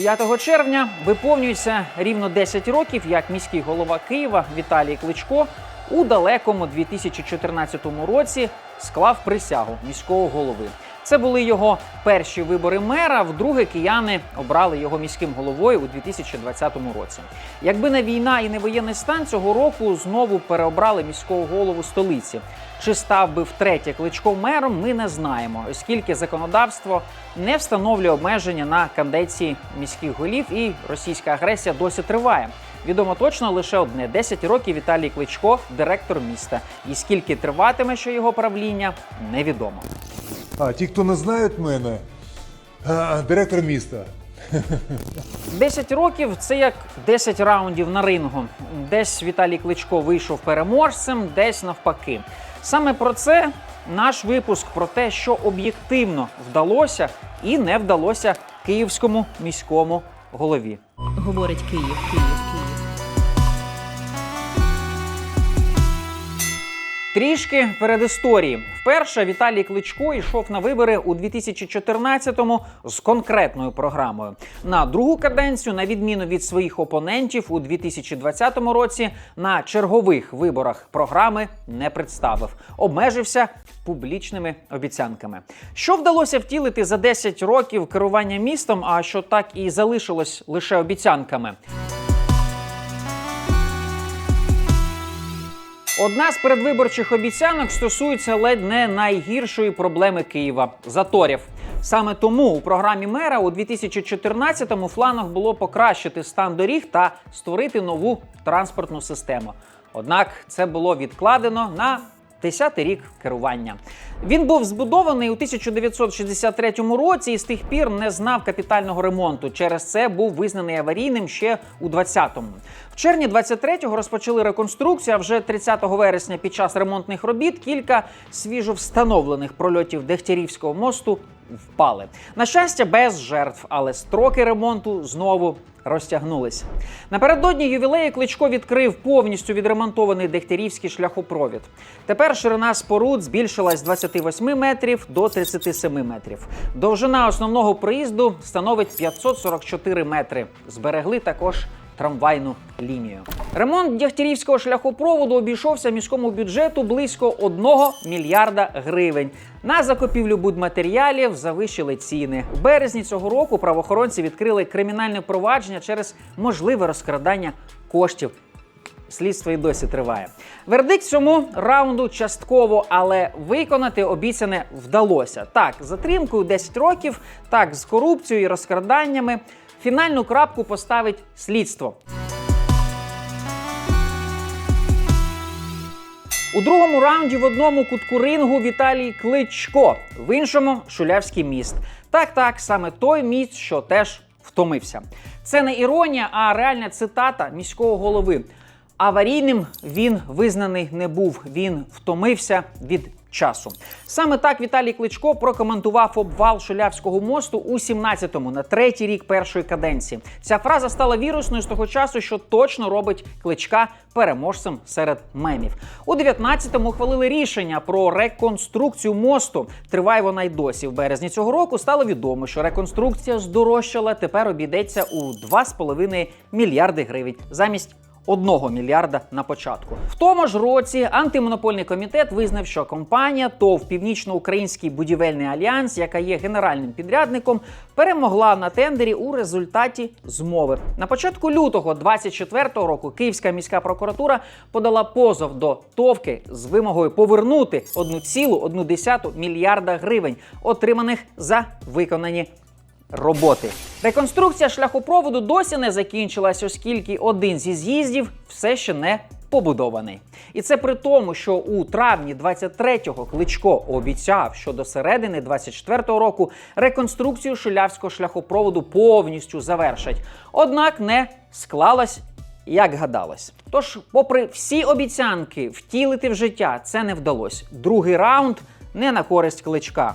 5 червня виповнюється рівно 10 років, як міський голова Києва Віталій Кличко у далекому 2014 році склав присягу міського голови. Це були його перші вибори мера. Вдруге кияни обрали його міським головою у 2020 році. Якби не війна і не воєнний стан цього року знову переобрали міського голову столиці. Чи став би втретє кличко мером, ми не знаємо, оскільки законодавство не встановлює обмеження на кандидації міських голів, і російська агресія досі триває. Відомо точно лише одне: 10 років Віталій Кличко, директор міста. І скільки триватиме ще його правління, невідомо. А ті, хто не знають мене, а, директор міста. 10 років це як 10 раундів на рингу. Десь Віталій Кличко вийшов переможцем, десь навпаки. Саме про це наш випуск про те, що об'єктивно вдалося і не вдалося київському міському голові. Говорить Київ, Київ, Трішки перед історії. Вперше Віталій Кличко йшов на вибори у 2014-му з конкретною програмою. На другу каденцію, на відміну від своїх опонентів, у 2020 році на чергових виборах програми не представив, обмежився публічними обіцянками. Що вдалося втілити за 10 років керування містом, а що так і залишилось лише обіцянками. Одна з передвиборчих обіцянок стосується ледь не найгіршої проблеми Києва заторів. Саме тому у програмі мера у 2014-му в планах було покращити стан доріг та створити нову транспортну систему. Однак це було відкладено на 10-й рік керування. Він був збудований у 1963 році і з тих пір не знав капітального ремонту. Через це був визнаний аварійним ще у 20-му. Червні 23-го розпочали реконструкцію. А вже 30 вересня під час ремонтних робіт кілька свіжо встановлених прольотів Дегтярівського мосту впали. На щастя, без жертв, але строки ремонту знову розтягнулися. Напередодні ювілею Кличко відкрив повністю відремонтований Дегтярівський шляхопровід. Тепер ширина споруд збільшилась з 28 метрів до 37 метрів. Довжина основного проїзду становить 544 метри. Зберегли також трамвайну лінію. Ремонт Дягтярівського шляхопроводу обійшовся міському бюджету близько 1 мільярда гривень. На закупівлю будматеріалів завищили ціни. В березні цього року правоохоронці відкрили кримінальне провадження через можливе розкрадання коштів. Слідство і досі триває. Вердикт цьому раунду частково, але виконати обіцяне вдалося. Так, затримкою 10 років, так, з корупцією і розкраданнями. Фінальну крапку поставить слідство. У другому раунді в одному кутку рингу Віталій Кличко, в іншому Шулявський міст. Так, так, саме той міст, що теж втомився. Це не іронія, а реальна цитата міського голови. Аварійним він визнаний не був. Він втомився від часу. Саме так Віталій Кличко прокоментував обвал Шулявського мосту у 17-му, на третій рік першої каденції. Ця фраза стала вірусною з того часу, що точно робить кличка переможцем серед мемів. У 19-му ухвалили рішення про реконструкцію мосту. Триває вона й досі. В березні цього року стало відомо, що реконструкція здорожчала. Тепер обійдеться у 2,5 мільярди гривень замість. Одного мільярда на початку. В тому ж році антимонопольний комітет визнав, що компанія ТОВ Північно-Український будівельний альянс, яка є генеральним підрядником, перемогла на тендері у результаті змови. На початку лютого 24-го року Київська міська прокуратура подала позов до ТОВки з вимогою повернути 1,1 мільярда гривень, отриманих за виконані роботи. Реконструкція шляхопроводу досі не закінчилась, оскільки один зі з'їздів все ще не побудований. І це при тому, що у травні 23-го Кличко обіцяв, що до середини 24-го року реконструкцію шулявського шляхопроводу повністю завершать. Однак не склалась. Як гадалось, тож, попри всі обіцянки втілити в життя, це не вдалося. Другий раунд не на користь кличка.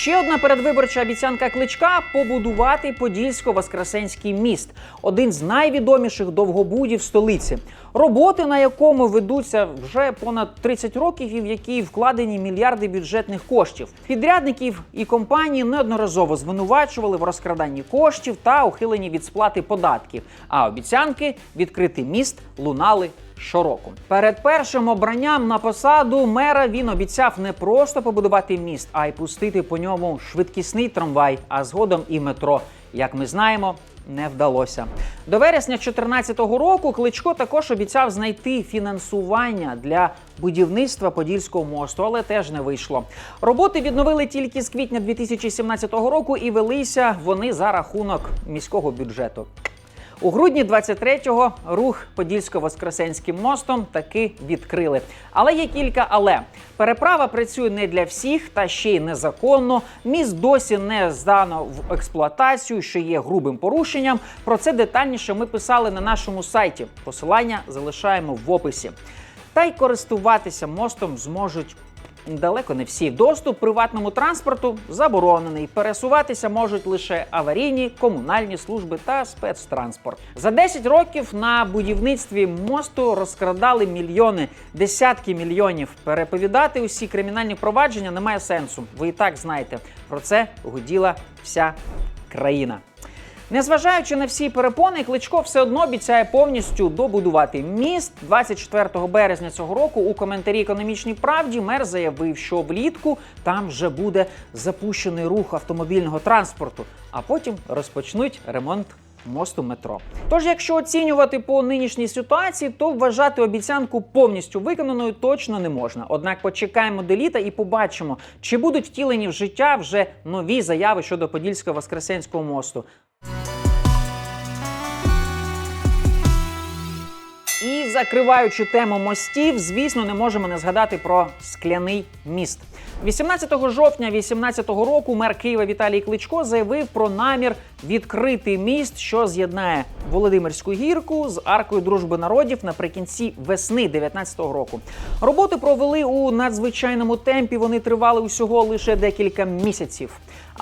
Ще одна передвиборча обіцянка кличка побудувати Подільсько-Воскресенський міст, один з найвідоміших довгобудів столиці. Роботи на якому ведуться вже понад 30 років, і в які вкладені мільярди бюджетних коштів. Підрядників і компанії неодноразово звинувачували в розкраданні коштів та ухиленні від сплати податків. А обіцянки відкрити міст лунали щороку. Перед першим обранням на посаду мера він обіцяв не просто побудувати міст, а й пустити по ньому швидкісний трамвай, а згодом і метро. Як ми знаємо, не вдалося. До вересня 2014 року Кличко також обіцяв знайти фінансування для будівництва Подільського мосту, але теж не вийшло. Роботи відновили тільки з квітня 2017 року, і велися вони за рахунок міського бюджету. У грудні 23-го рух Подільсько-Воскресенським мостом таки відкрили. Але є кілька але. Переправа працює не для всіх та ще й незаконно. Міст досі не здано в експлуатацію, що є грубим порушенням. Про це детальніше ми писали на нашому сайті. Посилання залишаємо в описі. Та й користуватися мостом зможуть Далеко не всі. Доступ приватному транспорту заборонений. Пересуватися можуть лише аварійні, комунальні служби та спецтранспорт. За 10 років на будівництві мосту розкрадали мільйони, десятки мільйонів. Переповідати усі кримінальні провадження немає сенсу. Ви і так знаєте. Про це гуділа вся країна. Незважаючи на всі перепони, Кличко все одно обіцяє повністю добудувати міст. 24 березня цього року у коментарі економічній правді мер заявив, що влітку там вже буде запущений рух автомобільного транспорту, а потім розпочнуть ремонт. Мосту метро. Тож, якщо оцінювати по нинішній ситуації, то вважати обіцянку повністю виконаною точно не можна. Однак почекаємо до літа і побачимо, чи будуть втілені в життя вже нові заяви щодо Подільського Воскресенського мосту. Закриваючи тему мостів, звісно, не можемо не згадати про скляний міст. 18 жовтня 2018 року мер Києва Віталій Кличко заявив про намір відкрити міст, що з'єднає Володимирську гірку з аркою дружби народів наприкінці весни 2019 року. Роботи провели у надзвичайному темпі. Вони тривали усього лише декілька місяців.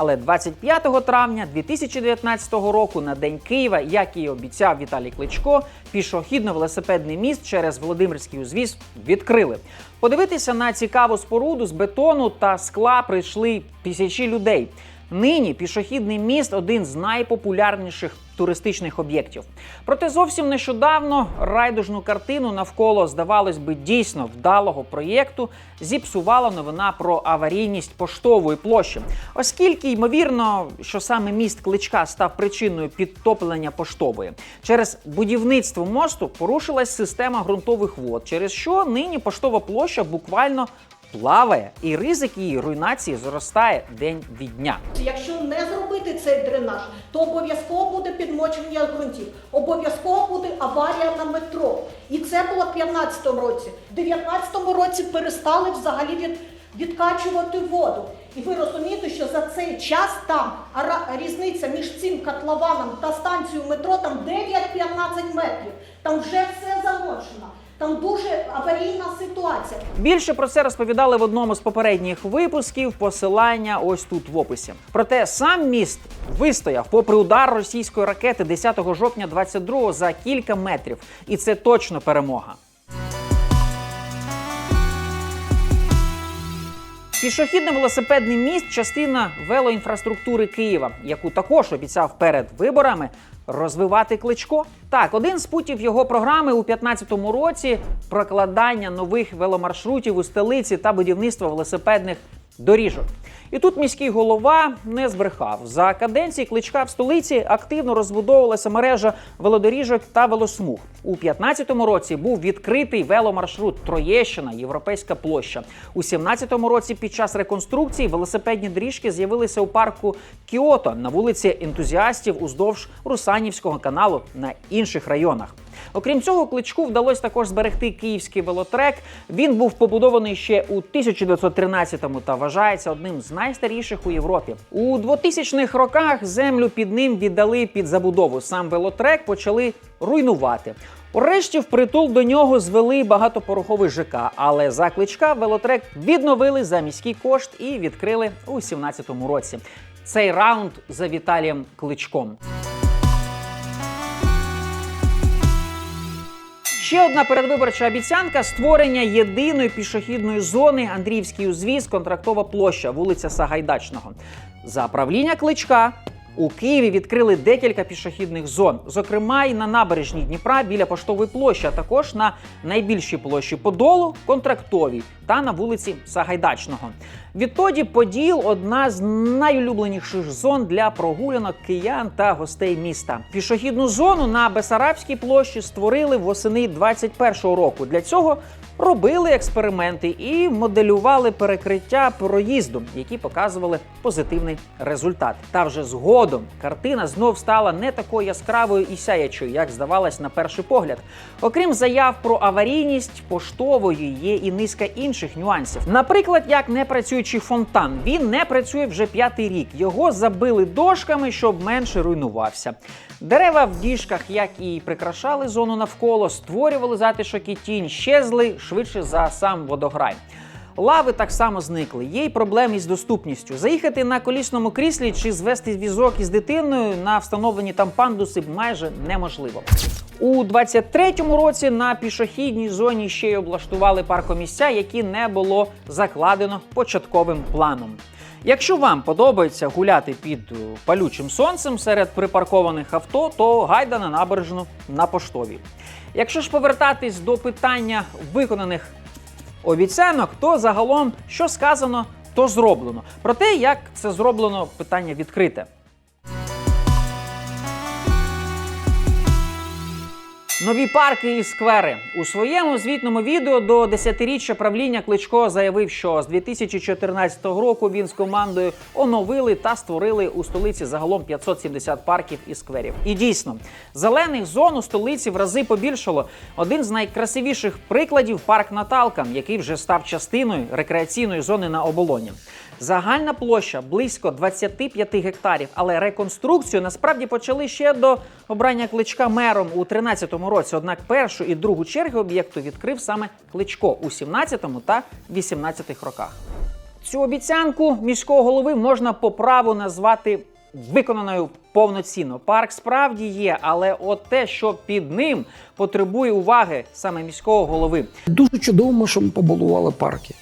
Але 25 травня 2019 року на День Києва, як і обіцяв Віталій Кличко, пішохідно-велосипедний міст через Володимирський узвіз відкрили. Подивитися на цікаву споруду з бетону та скла прийшли тисячі людей. Нині пішохідний міст один з найпопулярніших туристичних об'єктів. Проте зовсім нещодавно райдужну картину навколо, здавалось би, дійсно вдалого проєкту зіпсувала новина про аварійність поштової площі, оскільки ймовірно, що саме міст кличка став причиною підтоплення поштової. Через будівництво мосту порушилась система ґрунтових вод, через що нині поштова площа буквально плаває, і ризик її руйнації зростає день від дня. Якщо не зробити цей дренаж, то обов'язково буде підмочення ґрунтів, обов'язково буде аварія на метро. І це було в 2015 році. В 2019 році перестали взагалі від, відкачувати воду. І ви розумієте, що за цей час там різниця між цим котлованом та станцією метро там 9-15 метрів. Там вже все замочено. Там дуже аварійна ситуація. Більше про це розповідали в одному з попередніх випусків. Посилання ось тут в описі. Проте сам міст вистояв попри удар російської ракети 10 жовтня 22-го за кілька метрів, і це точно перемога. Пішохідно-велосипедний міст частина велоінфраструктури Києва, яку також обіцяв перед виборами розвивати кличко. Так, один з путів його програми у 2015 році прокладання нових веломаршрутів у столиці та будівництво велосипедних доріжок. І тут міський голова не збрехав. За каденції кличка в столиці активно розбудовувалася мережа велодоріжок та велосмуг. У 2015 році був відкритий веломаршрут Троєщина, Європейська площа. У 2017 році під час реконструкції велосипедні доріжки з'явилися у парку Кіото на вулиці ентузіастів уздовж Русанівського каналу на інших районах. Окрім цього, кличку вдалося також зберегти київський велотрек. Він був побудований ще у 1913-му та вважається одним з найстаріших у Європі. У 2000-х роках землю під ним віддали під забудову. Сам велотрек почали руйнувати. Урешті впритул до нього звели багатопороховий ЖК, але за кличка велотрек відновили за міський кошт і відкрили у 17-му році. Цей раунд за Віталієм Кличком. Ще одна передвиборча обіцянка створення єдиної пішохідної зони Андріївський узвіз, контрактова площа, вулиця Сагайдачного. За правління кличка у Києві відкрили декілька пішохідних зон, зокрема і на набережній Дніпра біля поштової площі, а також на найбільшій площі Подолу, контрактовій та на вулиці Сагайдачного. Відтоді Поділ одна з найулюбленіших зон для прогулянок киян та гостей міста. Пішохідну зону на Бесарабській площі створили восени 21-го року. Для цього робили експерименти і моделювали перекриття проїзду, які показували позитивний результат. Та вже згодом картина знов стала не такою яскравою і сяячою, як здавалось на перший погляд. Окрім заяв про аварійність поштової є і низка інших нюансів. Наприклад, як не працюючий фонтан, він не працює вже п'ятий рік. Його забили дошками, щоб менше руйнувався. Дерева в діжках, як і прикрашали зону навколо, створювали затишок і тінь, щезли швидше за сам водограй. Лави так само зникли. Є й проблеми із доступністю. Заїхати на колісному кріслі чи звести візок із дитиною на встановлені там пандуси майже неможливо. У 23-му році на пішохідній зоні ще й облаштували паркомісця, які не було закладено початковим планом. Якщо вам подобається гуляти під е, палючим сонцем серед припаркованих авто, то гайда на набережну на поштовій. Якщо ж повертатись до питання виконаних обіцянок, то загалом що сказано, то зроблено. Про те, як це зроблено, питання відкрите. Нові парки і сквери у своєму звітному відео до 10-річчя правління Кличко заявив, що з 2014 року він з командою оновили та створили у столиці загалом 570 парків і скверів. І дійсно, зелених зон у столиці в рази побільшало. Один з найкрасивіших прикладів парк Наталка, який вже став частиною рекреаційної зони на оболоні. Загальна площа близько 25 гектарів, але реконструкцію насправді почали ще до обрання кличка мером у 13-му році. Однак першу і другу черги об'єкту відкрив саме кличко у 17-му та 18-х роках. Цю обіцянку міського голови можна по праву назвати виконаною повноцінно. Парк справді є, але от те, що під ним потребує уваги саме міського голови. Дуже чудово, що ми побудували парки.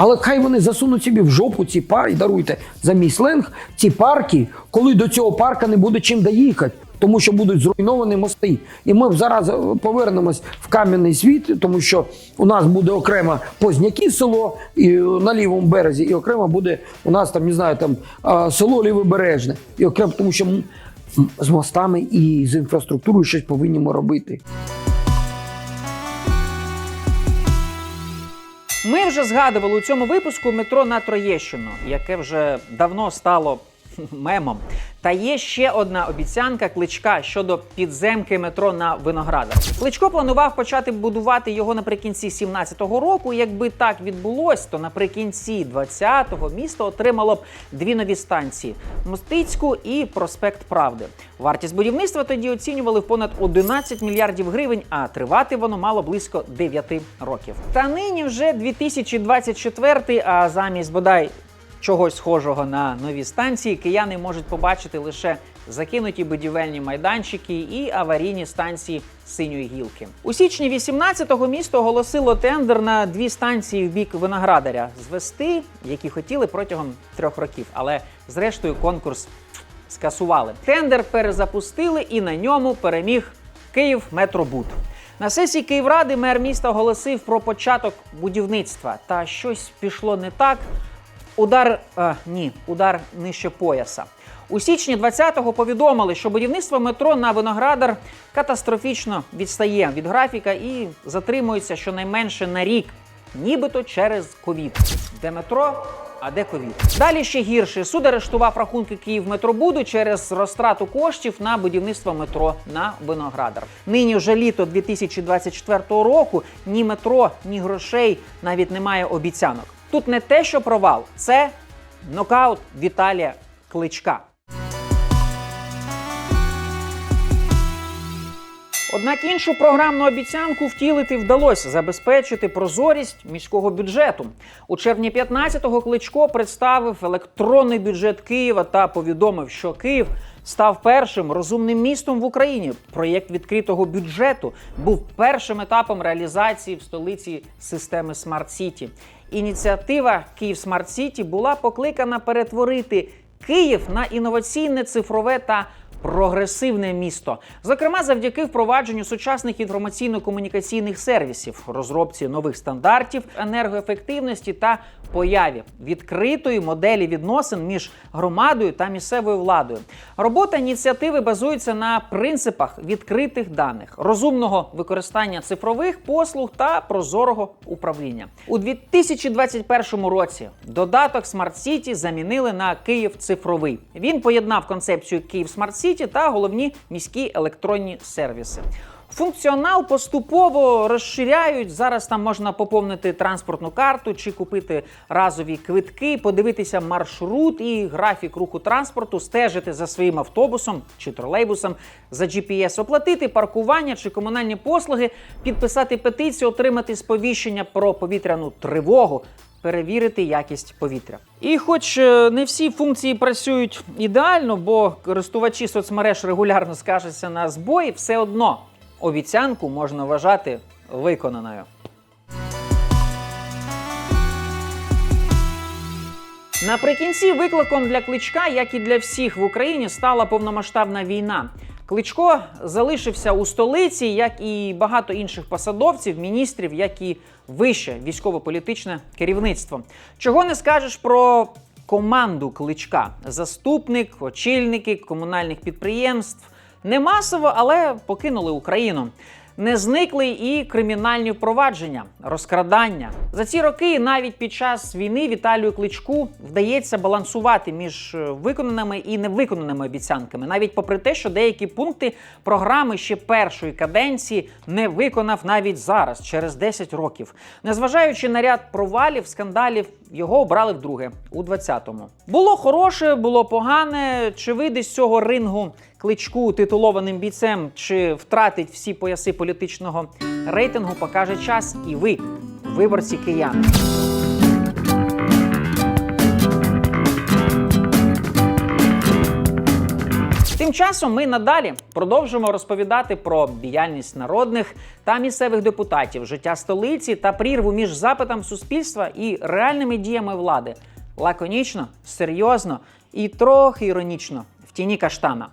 Але хай вони засунуть собі в жопу ці парки, даруйте за мій сленг, ці парки, коли до цього парка не буде чим доїхати, тому що будуть зруйновані мости. І ми зараз повернемось в кам'яний світ, тому що у нас буде окремо Позняки село і на лівому березі, і окремо буде у нас там, не знаю, там село Лівобережне. І окремо, тому що з мостами і з інфраструктурою щось повинні ми робити. Ми вже згадували у цьому випуску метро на Троєщину, яке вже давно стало мемом. Та є ще одна обіцянка кличка щодо підземки метро на Виноградар. Кличко планував почати будувати його наприкінці 17-го року. Якби так відбулось, то наприкінці 20-го місто отримало б дві нові станції: Мостицьку і Проспект Правди. Вартість будівництва тоді оцінювали в понад 11 мільярдів гривень, а тривати воно мало близько 9 років. Та нині вже 2024, а замість бодай чогось схожого на нові станції кияни можуть побачити лише закинуті будівельні майданчики і аварійні станції синьої гілки. У січні 18-го місто оголосило тендер на дві станції в бік виноградаря звести, які хотіли протягом трьох років, але зрештою конкурс скасували. Тендер перезапустили і на ньому переміг Київ Метробуд. На сесії Київради мер міста оголосив про початок будівництва. Та щось пішло не так. Удар а, ні, удар нижче пояса. У січні 20-го повідомили, що будівництво метро на Виноградар катастрофічно відстає від графіка і затримується щонайменше на рік, нібито через ковід. Де метро? А де ковід? Далі ще гірше. Суд арештував рахунки Київметробуду через розтрату коштів на будівництво метро на Виноградар. Нині вже літо 2024 року. Ні метро, ні грошей навіть немає обіцянок. Тут не те, що провал, це нокаут Віталія Кличка. Однак іншу програмну обіцянку втілити вдалося забезпечити прозорість міського бюджету. У червні 15-го Кличко представив електронний бюджет Києва та повідомив, що Київ став першим розумним містом в Україні. Проєкт відкритого бюджету був першим етапом реалізації в столиці системи Смарт Сіті. Ініціатива Київ Смарт Сіті була покликана перетворити Київ на інноваційне цифрове та прогресивне місто, зокрема завдяки впровадженню сучасних інформаційно-комунікаційних сервісів, розробці нових стандартів енергоефективності та появі відкритої моделі відносин між громадою та місцевою владою. Робота ініціативи базується на принципах відкритих даних, розумного використання цифрових послуг та прозорого управління. У 2021 році додаток Smart City замінили на Київ цифровий. Він поєднав концепцію Київ Smart City та головні міські електронні сервіси. Функціонал поступово розширяють. Зараз там можна поповнити транспортну карту чи купити разові квитки, подивитися маршрут і графік руху транспорту, стежити за своїм автобусом чи тролейбусом за GPS, оплатити паркування чи комунальні послуги, підписати петицію, отримати сповіщення про повітряну тривогу. Перевірити якість повітря. І хоч е, не всі функції працюють ідеально, бо користувачі соцмереж регулярно скаржаться на збої, все одно обіцянку можна вважати виконаною. Наприкінці викликом для кличка, як і для всіх в Україні, стала повномасштабна війна. Кличко залишився у столиці, як і багато інших посадовців, міністрів, як і вище військово-політичне керівництво. Чого не скажеш про команду кличка: заступник, очільники комунальних підприємств. Не масово, але покинули Україну. Не зникли і кримінальні впровадження, розкрадання. За ці роки, навіть під час війни, Віталію Кличку вдається балансувати між е, виконаними і невиконаними обіцянками, навіть попри те, що деякі пункти програми ще першої каденції не виконав навіть зараз, через 10 років. Незважаючи на ряд провалів, скандалів, його обрали вдруге у 20-му. Було хороше, було погане. Чи вийде з цього рингу кличку титулованим бійцем, чи втратить всі пояси політичного рейтингу, покаже час і ви, виборці кияни. Тим часом ми надалі продовжимо розповідати про діяльність народних та місцевих депутатів, життя столиці та прірву між запитом суспільства і реальними діями влади. Лаконічно, серйозно і трохи іронічно в тіні каштана.